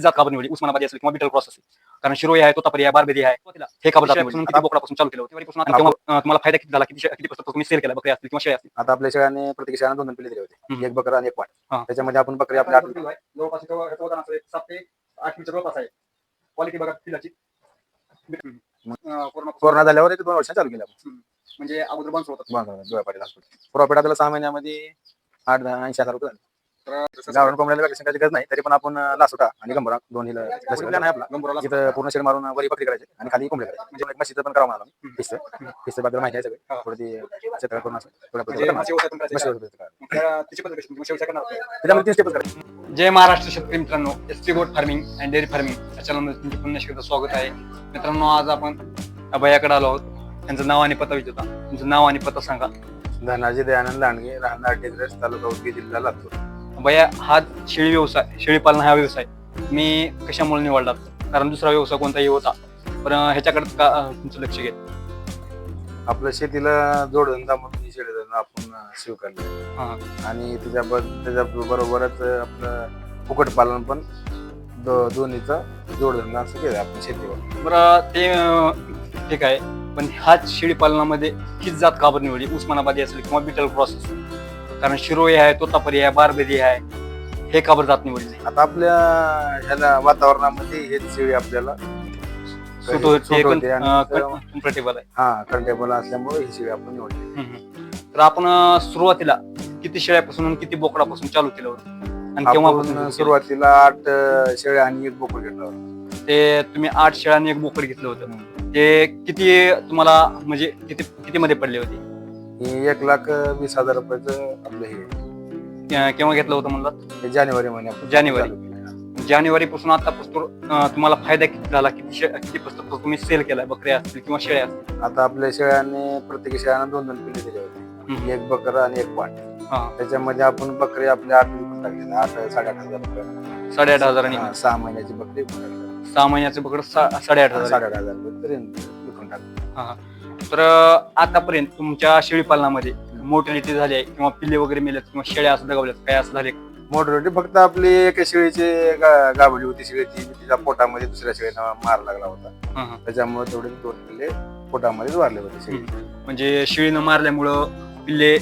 जात काबर निवडली उस्मानाबादी असेल किंवा बिटल क्रॉस असेल. कारण शिरोई आहे तोतापरी आहे बारबेरी आहे हे काबर जात किती बोकडापासून चालू केलं होतं. तेव्हापासून तुम्हाला फायदा किती झाला? किती किती पुस्तक तुम्ही सेल केला? बकरी असतील किंवा शेळ्या असतील? आता आपल्या शेळ्याने प्रत्येक शेळ्याने दोन दोन पिल्ले दिले. होते. एक बकरा आणि एक हा. वाट त्याच्यामध्ये आपण बकरी आपल्या आठ जवळपास सात ते आठ आहे. क्वालिटी बघा पिलाची कोरोना कोरोना झाल्यावर एक दोन वर्ष चालू केलं म्हणजे अगोदर बंद होतात बंद झालं, डोळ्यापाडी हॉस्पिटल प्रॉफिट आपल्याला सहा महिन्यामध्ये आठ दहा ऐंशी हजार रुपये झाले. गावरान कोंबड्याला वॅक्सिन करायची गरज नाही तरी पण आपण लासोटा आणि गंभरा दोन्ही प्लॅन आहे आपला. गंभोराला पूर्ण शेड मारून वरी बकरी करायची आणि खाली कोंबडी करायची. म्हणजे म्हशीचं पण करावं मला पिस्त पिस्त बद्दल माहिती आहे सगळं. हा. थोडं ती शेतकरी करून असं. म्हणजे जय महाराष्ट्र शेतकरी मित्रांनो. S T goat farming and dairy farming चॅनलमध्ये तुमचे पुन्हा एकदा स्वागत आहे. मित्रांनो आज आपण अभयाकडे आलो आहोत. त्यांचं नाव आणि पत्ता विचारता. तुमचं नाव आणि पत्ता सांगा. धनाजी दयानंद लांडगे राहणार डिग्रस तालुका उदगी जिल्हा लातूर. भैया हा शेळी व्यवसाय शेळी पालन हा व्यवसाय मी कशामुळे निवडला? कारण दुसरा व्यवसाय कोणताही होता. पण ह्याच्याकडे का तुमचं लक्ष घेत आपलं शेतीला जोडधंदा म्हणून ही शेळी आपण स्वीकारलं. आणि त्याच्याबद्दल त्याच्या बरोबरच आपलं कुक्कुटपालन पण दो- दोन्हीचा जोडधंदा असं केलं आपण शेतीवर. बरं ते ठीक आहे. पण ह्याच शेळी पालनामध्ये हीच जात का बरं निवडली? उस्मानाबादी असेल किंवा बिटल क्रॉस असेल? कारण शिरोई आहे तोतापरी आहे बारबेरी आहे हे का बरं जात निवडली आता आपल्या ह्याला वातावरणामध्ये हेच शेळी आपल्याला. सूट होते आहे. हा कंटेबल असल्यामुळे ही शेळी आपण निवडली. हम्म. तर आपण अं, सुरुवातीला किती शेळ्यापासून आणि किती बोकडापासून चालू केलं होतं? आणि केव्हापासून आपण सुरू सुरुवातीला आठ अं, शेळ्या आणि एक बोकड घेतला होता? ते तुम्ही आठ शेळ्या आणि एक बोकड घेतलं होतं. ते किती तुम्हाला म्हणजे किती किती मध्ये पडले होते? हे एक लाख वीस हजार रुपयाचं आपलं हे. के- केव्हा घेतलं होतं म्हणलं? हे जानेवारी महिन्यात. जानेवारी. जानेवारी पासून आतापासून अं, तुम्हाला फायदा किती झाला? किती शे- किती पुस्तक तुम्ही सेल केलाय? बकऱ्या असतील किंवा शेळ्या असतील? आता आपल्या शेळ्याने प्रत्येक शेळ्याने दोन दोन पिल्ले दिले होते. हम्म. एक बकरा आणि एक पाट हा. त्याच्यामध्ये आपण बकरी आपल्या आठ विकून टाकले? आठ साडेआठ हजार रुपये. साडेआठ हजारांनी हा, सहा महिन्याची बकरी विकून टाकली. सहा महिन्याचे बकड साडेआठ हजार. साडेआठ हजार. रुपये विकून टाकले. तर आतापर्यंत तुमच्या शेळी पालनामध्ये मोटिलिटी झाली आहे किंवा पिल्ले वगैरे मेलेत किंवा शेळ्या असं दगावल्यात काय असं झाले मोठमोठी फक्त आपली एका शेळीची गा- गाभली होती शेळीची तिच्या पोटामध्ये दुसऱ्या शेळीनं मार लागला होता. हं, हं. त्याच्यामुळे तेवढे दोन पिल्ले पोटामध्येच वारले होते शेळी. म्हणजे शेळीनं मारल्यामुळं पिल्ले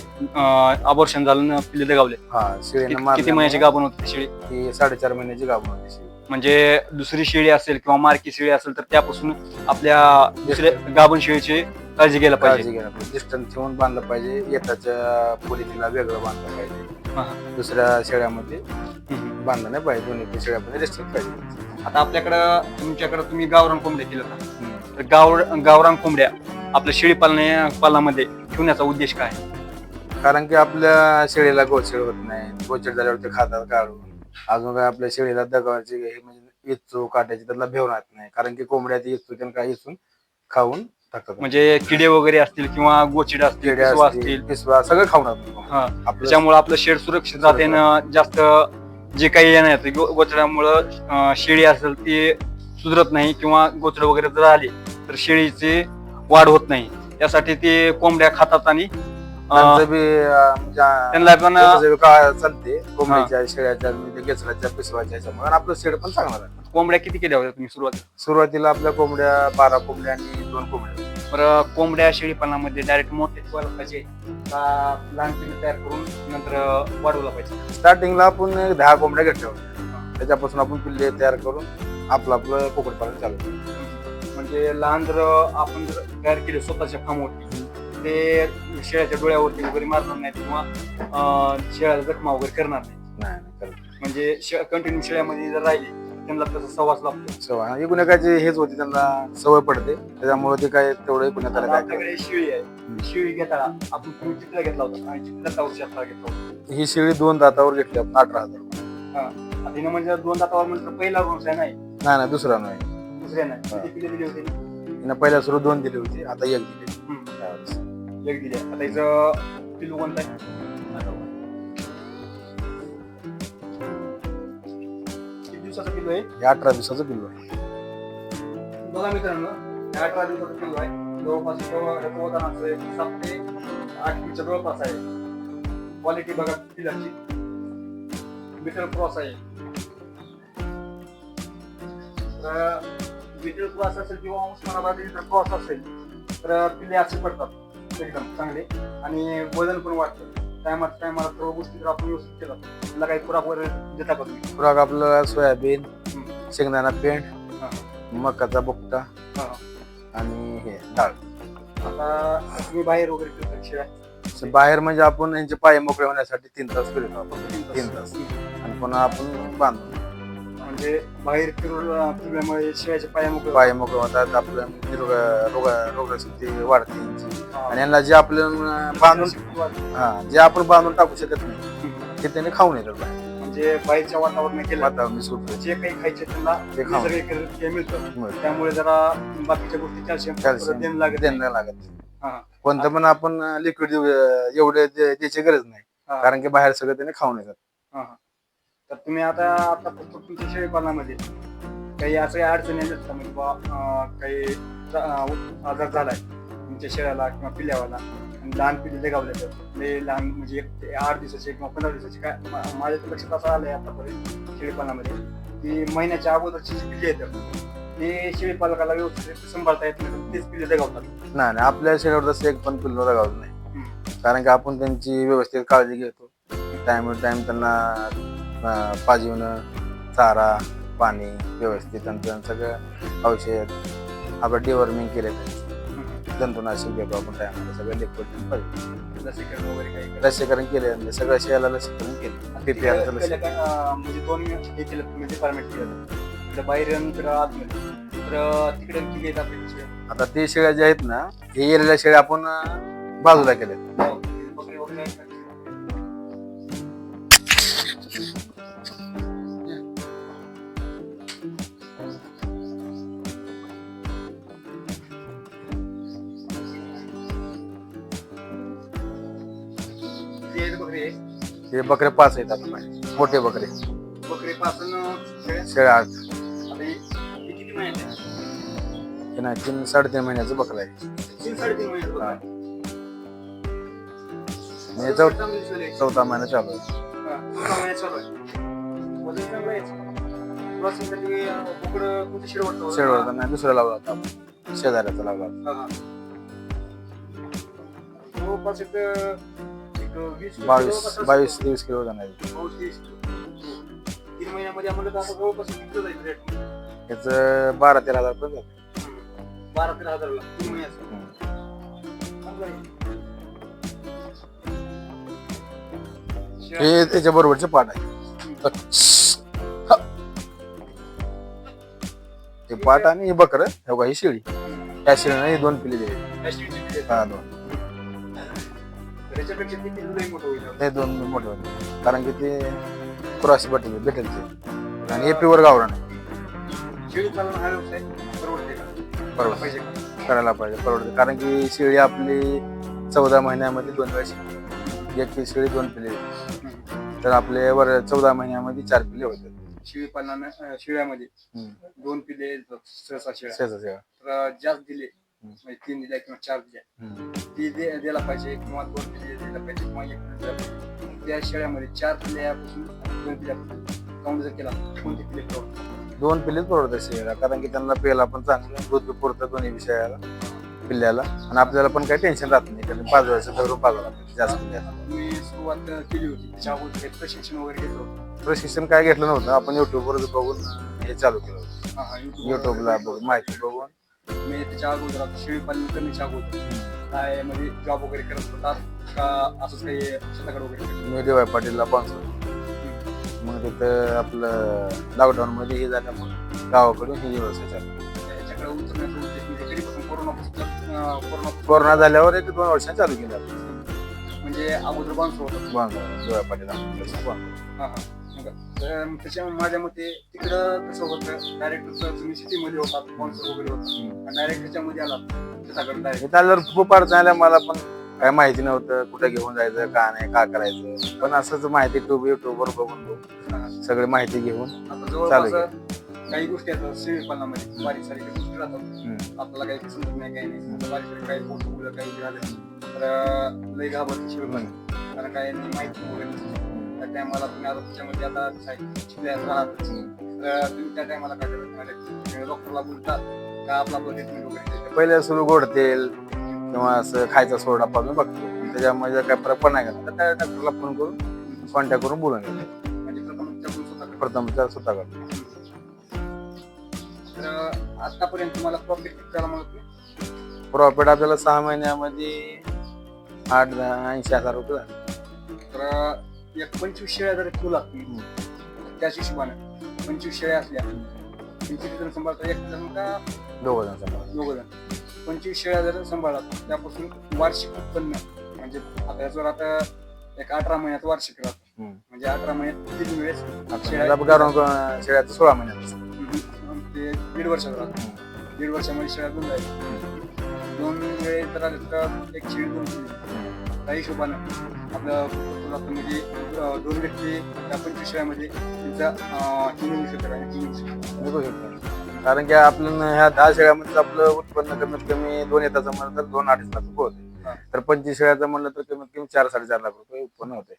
अबॉर्शन झालं ना पिल्ले दगावले. हा शेळीनं किती महिन्याची मारल्यामुळे गाभण होती ती शेळी? ती साडेचार महिन्याची गाभण होती शेळी. म्हणजे दुसरी शेळी असेल किंवा मारकी शेळी असेल तर त्यापासून आपल्या दुसऱ्या गाभण शेळीची काळजी घ्यायला काळजी पाहिजे घ्यायला पाहिजे. डिस्टन्स ठेवून बांधलं पाहिजे. येताच्या पोलिसीला वेगळं बांधलं पाहिजे. हा. दुसऱ्या शेळ्यामध्ये हम्म. बांधलं नाही पाहिजे. दोन्ही शेळ्यामध्ये डिस्टन्स पाहिजे. आता आपल्याकडं तुमच्याकडं तुम्ही गावरान कोंबड्या केलं का? तर गाव गावरान कोंबड्या आपल्या शेळी पालना पालनामध्ये ठेवण्याचा उद्देश काय? आहे? कारण की आपल्या शेळीला गोचेड होत नाही. गोचेड झाल्यावर ते खातात काढून. अजून काय आपल्या शेळीला दगावची हे म्हणजे इचू काटायची त्याला भेव राहत नाही. कारण की कोंबड्या ती इचू त्यांना काय इचून खाऊन टाकतात म्हणजे किडे वगैरे असतील किंवा गोचिड असतील पिसवा असतील, असतील. पिसवा सगळं खाऊन. हा. आपलं त्याच्यामुळे आपलं शेड सुरक्षित राहते न जास्त जे काही येणार गो- गोचड्यामुळं अं, शेळी असेल ती सुधरत नाही किंवा गोचड वगैरे जर आली तर शेळीची वाढ होत नाही. त्यासाठी ते कोंबड्या खातात आणि अं, त्यांचं बी अं, म्हणजे त्यांना पण त्याचं बी काय चालते. कोंबडीच्या शेळ्याच्या म्हणजे गेचडाच्या पिसवाच्या ह्याच्यामुळे आणि आपलं शेड पण चांगलं राहतं. कोंबड्या किती केल्या होत्या तुम्ही सुरुवात सुरुवातीला आपल्या कोंबड्या बारा कोंबड्या आणि दोन कोंबड्या. बरं कोंबड्या शेळीपालनामध्ये डायरेक्ट मोठे ठेवायला पाहिजे का लहान पिल्ले तयार करून नंतर वाढवला पाहिजे स्टार्टिंगला आपण दहा कोंबड्या घेतल्या होत्या त्याच्यापासून आपण पिल्ले तयार करून आपलं आपलं कुक्कुटपालन चालू. म्हणजे लहान जर आपण जर तयार केले स्वतःच्या फार्मवरती ते शेळ्याच्या डोळ्यावरती वगैरे मारणार नाहीत किंवा शेळ्याला जखमा वगैरे करणार नाही नाही नाही. म्हणजे कंटिन्यू शेळ्यामध्ये जर राहिले त्यांना त्याचा सहवास लागतो. सवय. एकूण एकाची हेच होती त्यांना सवय पडते. त्याच्यामुळे ते काय तेवढं आपल्याकडे शेळी आहे. शेळी घेताना आपण तुम्ही चित्र घेतला होता. आणि चित्र वर्षात घेतला होता. ही शेळी दोन दातावर घेतली आपण अठरा हजार रुपये. हिनं म्हणजे दोन दातावर म्हणजे पहिला रोज आहे नाही नाही नाही दुसरा नाही. दुसऱ्या नाही. हा. किती दिली होती? पहिल्या सुरू दोन दिली होती आता एक दिली. हम्म. त्यावेळेस. एक दिली. आता हिचं पिलू कोणतं आहे? दिवसाचं पिलू आहे. हे अठरा दिवसाचं पिल्लू आहे. बघा मित्रांनो हे अठरा दिवसाचं पिलू आहे. जवळपास असं एक सात ते आठ किलोच्या जवळपास आहे. क्वालिटी बघा पिलाची बिटर क्रॉस आहे. विठ्ठल क्रॉस असेल किंवा उस्मानाबाद क्रॉस असेल तर पिल्ले असे पडतात. एकदम चांगले. आणि वजन पण वाढतं. टायमात टायमाला सर्व गोष्टी जर आपण व्यवस्थित केलं. त्याला काही खुराक वगैरे देता का तुम्ही? खुराक आपलं सोयाबीन. शेंगदाणा पेंड हा. मकाचा बुकटा हा. आणि हे डाळ. आता तुम्ही बाहेर वगैरे फिरता शिवाय? असं बाहेर म्हणजे आपण यांचे पाय मोकळे होण्यासाठी तीन तास फिरतो आपण तीन तास. आणि पुन्हा आपण बांधून. म्हणजे बाहेर फिरून फिरल्यामुळे शिवायच्या पाया मोकळे पाय मोकळे होतात आपलं रोग रोग रोगशक्ती वाढते यांची. आणि यांना जे आपलं अं, बांधून हा जे आपण बांधून टाकू शकत नाही ते त्याने येतात बाहेर म्हणजे बाहेरच्या वातावरण केलं वातावरण सुटलं जे काही खायचे त्यांना ते खाऊन. निसर्ग ते मिळतं मिळतं. त्यामुळे जरा बाकीच्या गोष्टी कॅल्शियम कॅल्शियम देणं लागत नाही लागत हा. कोणतं पण आपण लिक्विड एवढे द्यायची गरज नाही हा. कारण की बाहेर सगळं त्याने हा, हा. तर तुम्ही आता आता फक्त तुमच्या शेळीपालनामध्ये काही असं काही अडचणी आल्यात का म्हणजे अं, काही अं, आजार झालाय तुमच्या शेळ्याला किंवा पिल्यावाला लहान पिल्ले जगावले तर लय लहान म्हणजे एक ते आठ दिवसाचे किंवा पंधरा दिवसाचे काय माझ्या तर लक्षात असं आलंय आतापर्यंत शेळीपालनामध्ये की महिन्याच्या अगोदरची जी पिल्ले येतात ते शेळीपालकाला व्यवस्थित सांभाळता येत नाही तेच पिल्ले जगावतात नाही नाही आपल्या शरीरावर तसं एक पण पिल्लो गावत नाही. कारण की आपण त्यांची व्यवस्थित काळजी घेतो. टाइम टाइम त्यांना पाजवणं चारा पाणी व्यवस्थित त्यांचं सगळं औषध आपण डिवॉर्मिंग केले. जंतुनाशक घेतो आपण टायमाला सगळं लिक्विड लसीकरण वगैरे काही. लसीकरण केले म्हणजे सगळ्या शेळाला लसीकरण केले. PPR चं पहिलं लसीकरण काय, अं, म्हणजे दोन हे केलं तुम्ही डिपार्टमेंट केलं? बाहेर आणि इकडं आतमध्ये तर तिकडे किती आहेत आपले दुसरे? आता ते शेळ्या ज्या आहेत ना हे येलेल्या शेळ्या आपण अं, बाजूला केले बकरी हे बकरे पाच आहेत आपल्या मोठे बकरे बकरी पासून शेळ्या? आठ किती महिन्याचे? हे नाही तीन साडेतीन महिन्याचं बकरं आहे तीन साडेतीन महिन्याचे बकरी. चौ चांगली दिसली आहे. चौथा महिना चालू आहे हा, सहा महिने चालू आहे. वजन चांगलं आहे. क्रॉसिंगसाठी, अं, बोकडं कोणतं शेड वाटतं? शेडवर नाही दुसरा लावला होता आपण शेजाऱ्याचा लावला होता. हा, हा. जवळपास एक, बावीस बावीस तेवीस किलो वजन आहे. तीन महिन्यामध्ये आम्हाला तर आता जवळपास किती किलो जाईल रेट याचं बारा तेरा हजार रुपये जातं. बारा तेरा हजारला तीन महिन्याचं हम्म. चांगलं आहे. हे त्याच्या बरोबरचे पाठ आहे हा. पाठ आणि हे बकर हे बघा ही शेळी त्या शेळीने हे दोन पिल्ले दिले? हा दोन त्याच्यापेक्षा ती किलो लई मोठं होईल हे दोन मोठे होते कारण की ते क्रॉस बटेल भेटेल ते आणि. शेळी पालन हा व्यवसाय परवडते का परवडते. परवडला पाहिजे का? करायला पाहिजे परवडते कारण की शेळी आपली चौदा महिन्यामध्ये दोन वेळेस येते. एक शेळी दोन. हम्म. तर आपले वर चौदा महिन्यामध्ये चार पिल्ले होतात शेळी पालना शेळ्यामध्ये. दोन पिल्ले येतात, सहसा शेळ्या. तर जास्त दिले. म्हणजे तीन दिल्या किंवा चार दिल्या. ती द्यायला पाहिजे किंवा दोन पिल्ले द्यायला पाहिजे किंवा एक द्यायला पाहिजे त्या शेळ्यामध्ये चार पिल्ल्यापासून दोन पिल्ल्यापासून काउंट जर केला कोणते पिल्ले परवडतात? दोन पिल्लेच परवडतात शेळीला कारण की त्यांना पेला पण चांगलं दूध पुरतं दोन्ही विषयाला पिल्ल्याला आणि आपल्याला पण काही टेन्शन राहत नाही कारण पाच वर्ष धरून पाच जास्त तुम्ही सुरुवात केली होती त्याच्या अगोदर प्रशिक्षण वगैरे घेतलं होतं प्रशिक्षण काय घेतलं नव्हतं आपण युट्यूबवर बघून हे चालू केलं होतं युट्यूबला बघून माहिती बघून मी त्याच्या अगोदर आता शेळी पालन करण्याच्या अगोदर. काय म्हणजे जॉब वगैरे करत होतात का असंच काही स्वतःकडे वगैरे मी डी वाय पाटीलला स्पॉन्सर मग तिथं आपलं लॉकडाऊन मध्ये हे झाल्यामुळे गावाकडून ही व्यवस्था चालू त्याच्याकडे उतरण्याचा उद्देश म्हणजे कधीपासून कोरोनापासून अं, कोरोना कोरोना झाल्यावर एक दोन वर्षांनी चालू केलं. आपण म्हणजे अगोदर बांधतो होतं? Sponsor D Y Patil sponsor हा, हा. मग, तर त्याच्या माझ्या मते तिकडं कसं होतं डायरेक्ट तुम्ही सिटीमध्ये होतात स्पॉन्सर वगैरे होता. डायरेक्ट त्याच्यामध्ये आलात त्याच्याकडे डायरेक्ट हे खूप अडचण आल्या मला पण काय माहिती नव्हतं कुठे घेऊन जायचं का नाही का करायचं. पण असंच माहिती ट्यूब युट्यूबवर बघून सगळी माहिती घेऊन आता चालू जवळपास काही गोष्टी आहेत शेळी पालनामध्ये बारीक सारीक गोष्टी राहतात. हम्म. आपल्याला काही समजत नाही काही नाही. बारीक सारीक काही मुलं काही झालं तर लई घाबरते शेळी पालन कारण काय नाही माहिती वगैरे नसते. त्या टायमाला तुम्ही आता त्याच्यामध्ये आता राहतच तर तुम्ही त्या टायमाला काय करत? डॉक्टरला बोलतात का आपला ट्रीटमेंट वगैरे? पहिले सुरू गोड तेल किंवा असं खायचा सोडा पाजून बघतो. त्याच्यामुळे जर काही फरक पण नाही तर त्या डॉक्टरला फोन करून कॉन्टॅक्ट करून बोलून घेतो. म्हणजे प्रथम स्वतः प्रथम स्वतः करतो. तर आतापर्यंत तुम्हाला प्रॉफिट प्रॉफिट आपल्याला सहा महिन्यामध्ये आठ दहा ऐंशी हजार रुपये झाले. तर एक पंचवीस शेळ्या जर ठेवला तुम्ही त्याच हिशोबाने पंचवीस शेळ्या असल्या किती जण सांभाळता एक जण का दोघं जण समजा दोघ जण. पंचवीस शेळ्या जर सांभाळला त्यापासून वार्षिक उत्पन्न म्हणजे आता याच्यावर आता एक अठरा महिन्यात वार्षिक राहतं. म्हणजे अठरा महिन्यात तीन वेळेस शेळ्या- शेळ्याचं सोळा महिन्यात हम्म. ते दीड वर्षात राहतं. दीड वर्षामध्ये शेळ्या दोन जायच्या. दोन वेळेस जर आले तर एक शेळी दोन शेळी त्या हिशोबानं आपलं म्हणजे दोन व्यक्ती त्या पंचवीस शेळ्यामध्ये त्यांचा होऊ शकतात आणि कारण की आपलं ह्या दहा शेळ्यामध्ये आपलं उत्पन्न कमीत कमी दोन येताचं म्हणलं तर दोन अडीच लाख रुपये. होते. तर पंचवीस शेळ्याचं म्हणलं तर कमीत कमी चार साडेचार लाख रुपये उत्पन्न होते.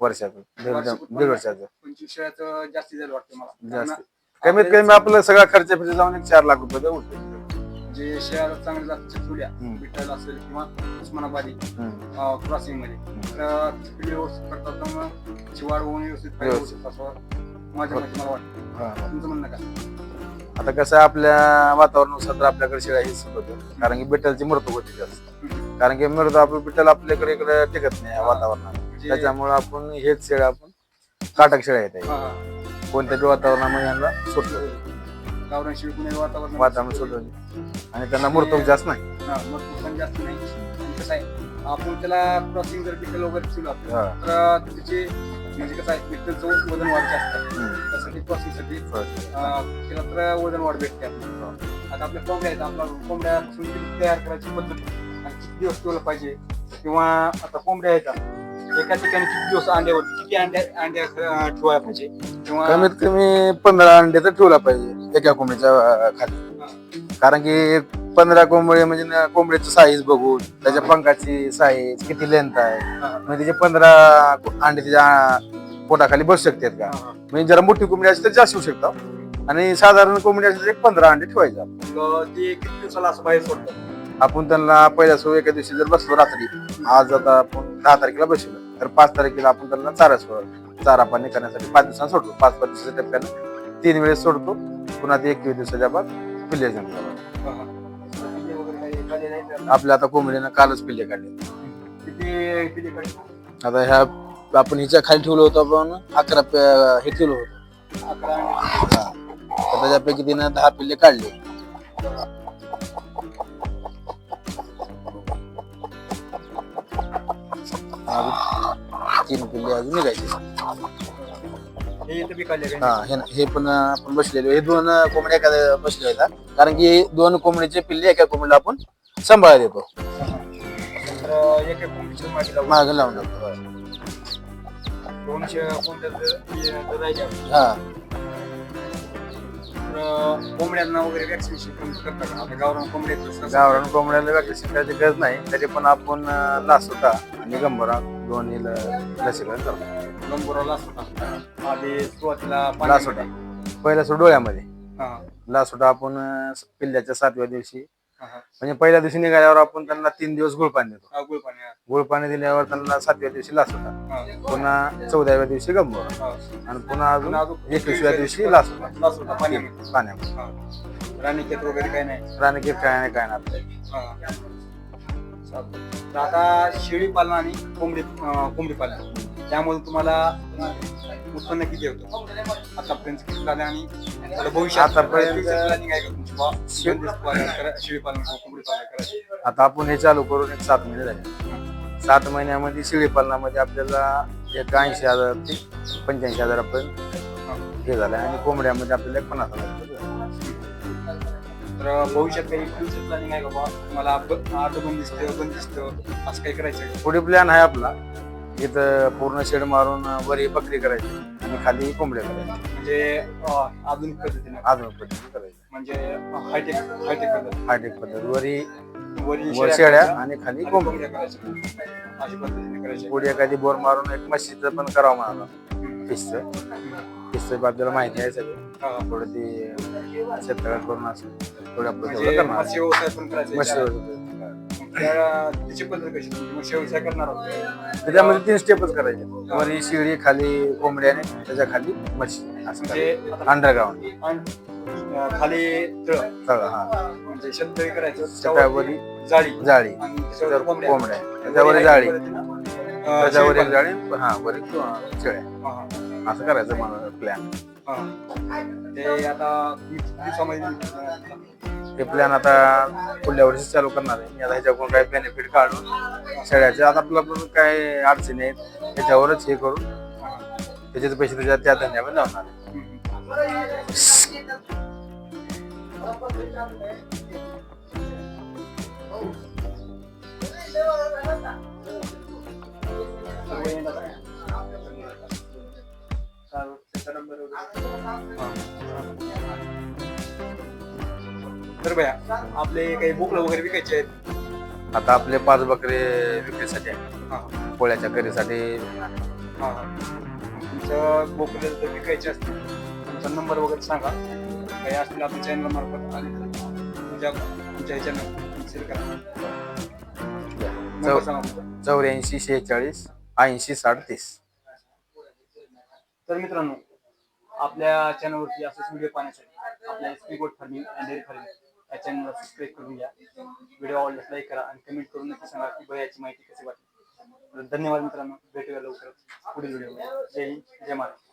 वर्षाचं दीड वर्षाचं पंचवीस शेळ्याचं जास्ती झालं वाटतं मला. कमीत कमी आपलं सगळा खर्च फिर्च जाऊन एक चार लाख रुपये उरते. जे शेळ्या चांगल्या जातीच्या ठेवल्या हम्म. विठ्ठल असेल किंवा उस्मानाबादी हम्म. क्रॉसिंगमध्ये. तर पिल्ली व्यवस्थित करतात तर मग? वाढ होऊन व्यवस्थित असं माझ्या मते मला वाटतं. हा. तुमचं म्हणणं काय? आता कसं आहे, आपल्या वातावरणानुसार तर आपल्याकडे शेळ्या हीच होते. कारण की बिटलची मृत्यू होती जास्त. कारण की मृत्यू आपलं बिटल आपल्याकडे इकडे टिकत नाही या वातावरणात. म्हणजे त्याच्यामुळे आपण हेच शेळ्या आपण काटक शेळ्या येत हा, हा. कोणत्या बी वातावरणामध्ये यांना सुटलं. शिळ पुणे वातावरण वातावरण सुटलं आणि त्यांना मृत्यू जास्त नाही. मग पण जास्त नाही. कसं आहे आपण त्याला क्रॉसिंग जर पिकल वगैरे ठेवलं हा. तर त्याचे म्हणजे कसं आहे पिकलचं वजन वाढ जास्त. त्यासाठी क्रॉसिंगसाठी. त्याला तर वजन वाढ भेटते. आता आपल्या कोंबड्या आहेत आपला कोंबड्यापासून किती तयार करायची पद्धत आणि किती दिवस ठेवलं पाहिजे? किंवा आता कोंबड्या आहेत एका ठिकाणी किती दिवस अंड्यावर किती अंड्या अंड्या ठेवायला पाहिजे? किंवा कमीत कमी पंधरा अंडे तर ठेवला पाहिजे एका कोंबडीच्या अं, खाली. कारण की पंधरा कोंबडी म्हणजे ना कोंबडीचं साईज बघून त्याच्या पंखाची साईज किती लेंथ आहे हा, म्हणजे त्याचे पंधरा अंडे त्याच्या पोटाखाली बसू शकतात का. म्हणजे जरा मोठी कोंबडी असली तर जास्त येऊ शकतात आणि साधारण कोंबडी असली तर एक पंधरा अंडे ठेवायचे आपण. मग ते किती दिवसाला असं बाहेर सोडतात? आपण त्यांना पहिल्या सो एका दिवशी जर बसलो रात्री आज आता आपण दहा तारखेला बसलो तर पाच तारखेला आपण त्यांना चारा सोड चारा पाणी करण्यासाठी पाच दिवसांना सोडतो. पाच पाच दिवसाच्या टप्प्यानं तीन वेळेस सोडतो. पुन्हा ते एकवीस दिवसाच्या बाद पिल्ले जमतात. आपल्या आता कोंबडीनं कालच पिल्ले काढले. आता ह्या आपण हिच्या खाली ठेवलं होतं आपण अकरा हे ठेवलं होतं. त्याच्यापैकी तिनं दहा पिल्ले काढले. तीन पिल्ले अजून निघायचे. हे? हा हे हे पण आपण बसलेलो हे दोन कोंबड्या एखाद्या बसले आहेत. कारण की दोन कोंबडीचे पिल्ले एका कोंबडीला आपण सांभाळा देतो. एक मागे लावून मागे लावून टाकतो दोनशे हा. कोंबड्यांना वगैरे वॅक्सिनेशन करता का? आता गावरान कोंबड्याला वॅक्सिनेशन करायची गरज नाही. तरी पण आपण अं, लासोटा आणि गंभोरा दोन्ही लसीकरण करतो. गंभोराला असतो आधी सुरुवातीला डोळ्यामध्ये. हा, लासोटा आपण अं, पिल्ल्याच्या सातव्या दिवशी. म्हणजे पहिल्या दिवशी निघाल्यावर आपण त्यांना तीन दिवस गुळपाणी देतो. गुळपाणी, दिल्यावर त्यांना सातव्या दिवशी लासोटा पुन्हा चौदाव्या दिवशी गंभोरा. आणि पुन्हा अजून एकविसव्या दिवशी लासोटा पाण्यामध्ये. हा. राणीखेत वगैरे काही नाही? राणीखेत काय नाही काय नाही. हा. आता शेळी पालन आणि कोंबडी कोंबडी पालन. त्यामुळे तुम्हाला उत्पन्न किती होतं? आतापर्यंत किती झालं आणि पुढे भविष्यात आतापर्यंत- करायचं आता आपण हे चालू करून एक सात महिने झाले. सात महिन्यामध्ये शेळी पालनामध्ये आपल्याला एक ऐंशी हजार ते पंच्याऐंशी हजारापर्यंत हे झालं आणि कोंबड्यामध्ये आपल्याला एक पन्नास हजार. तर भविष्यात काही फ्युचर प्लॅनिंग आहे का बा मला आठ बंदिस्त बंदिस्त असं काही करायचं पुढे प्लॅन आहे आपला. इथं पूर्ण शेड मारून वरी बकरी करायची आणि खाली कोंबड्या करायच्या. म्हणजे आधुनिक पद्धतीने. आधुनिक पद्धतीने करायच्या म्हणजे हायटेक हायटेक पद्धत. हायटेक पद्धत. वरी वरी वर शेळ्या आणि खाली आणि कोंबड्या कोंबड्या करायच्या. अशा पद्धतीने करायच्या पुढे एखादी बोर मारून एक म्हशीचं पण करावं म्हणाला. हम्म. फिशचं आपल्याला माहिती आहे सगळं. थोडं ते शेतकऱ्यात करून असं. थोडं आपलं म्हणजे तेवढं करणार मत्स्य व्यवसाय पण करायचा मस्त त्याची पद्धत कशी म्हणजे करणार आहोत? त्याच्यामध्ये तीन स्टेपच करायचे. वरी शिळी खाली कोंबडी आणि त्याच्याखाली म्हशी. असं म्हणजे आता- अंडरग्राऊंड आणि, अं, खाली तळ. तळ हा. म्हणजे करायचं त्याच्यावरी जाळी. जाळी. आणि त्याच्यावर त्याच्यावर कोंबड्या. कोंबड्या. त्याच्यावर जाळी. अं, त्याच्यावर एक जाळी हा वर शेळ्या. हा, हा. असं करायचं मला प्लॅन हा. ते आता हे प्लॅन आता पुढल्या वर्षी चालू करणार आहे. मी आता ह्याच्याकडून काही बेनिफिट काढून शेळ्याचे आता आपलं पण काय अडचणी आहेत त्याच्यावरच हे करून त्याचे पैसे त्याच्या त्या धंद्यामध्ये लावणार आहे. तर भया आपले काही बोकडं वगैरे विकायचे आहेत? आता आपले पाच बकरे विक्रीसाठी आहे हा, पोळ्याच्या करीसाठी. हा. तुमचं बोकडं जर विकायचे असतील तुमचा नंबर वगैरे सांगा. काही असतील आपल्या चॅनल मार्फत आले तर तुमच्या तुमच्या ह्याच्यानं शेअर करा. नंबर सांगा तुमचा. चौऱ्याऐंशी शेहेचाळीस ऐंशी साठ तीस तर मित्रांनो आपल्या चॅनलवरती असेच व्हिडिओ पाहण्यासाठी आपल्या गोट फार्मिंग अँड डेअरी फार्मिंग या चॅनलला सबस्क्राईब करून घ्या. व्हिडिओ आवडल्यास लाईक करा आणि कमेंट करून नक्की सांगा की बयाची माहिती कशी वाटली. धन्यवाद मित्रांनो. भेटूया लवकरच पुढील व्हिडिओ जय हिंद जय महाराष्ट्र.